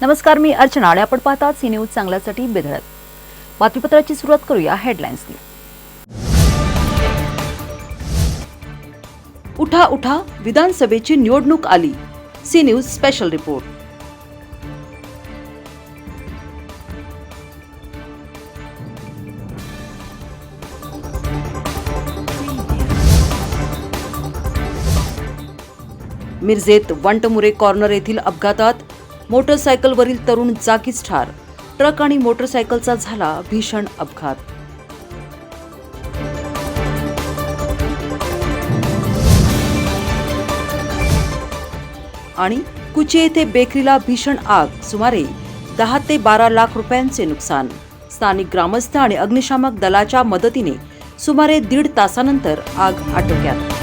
नमस्कार मी अर्चना आणि आपण पाहतात सी न्यूज चांगल्यासाठी बेधडक बातमीपत्राची सुरुवात करूया हेडलाईन्सनी उठा उठा विधानसभेची निवडणूक आली. सी न्यूज स्पेशल रिपोर्ट मिरजेत वंटमुरे कॉर्नर येथील अपघातात मोटरसायकलवरील तरुण जागीच ठार. ट्रक आणि मोटरसायकलचा झाला भीषण अपघात. आणि कुचे येथे बेकरीला भीषण आग सुमारे दहा ते बारा लाख रुपयांचे नुकसान. स्थानिक ग्रामस्थ आणि अग्निशामक दलाच्या मदतीने सुमारे दीड तासानंतर आग आटोक्यात.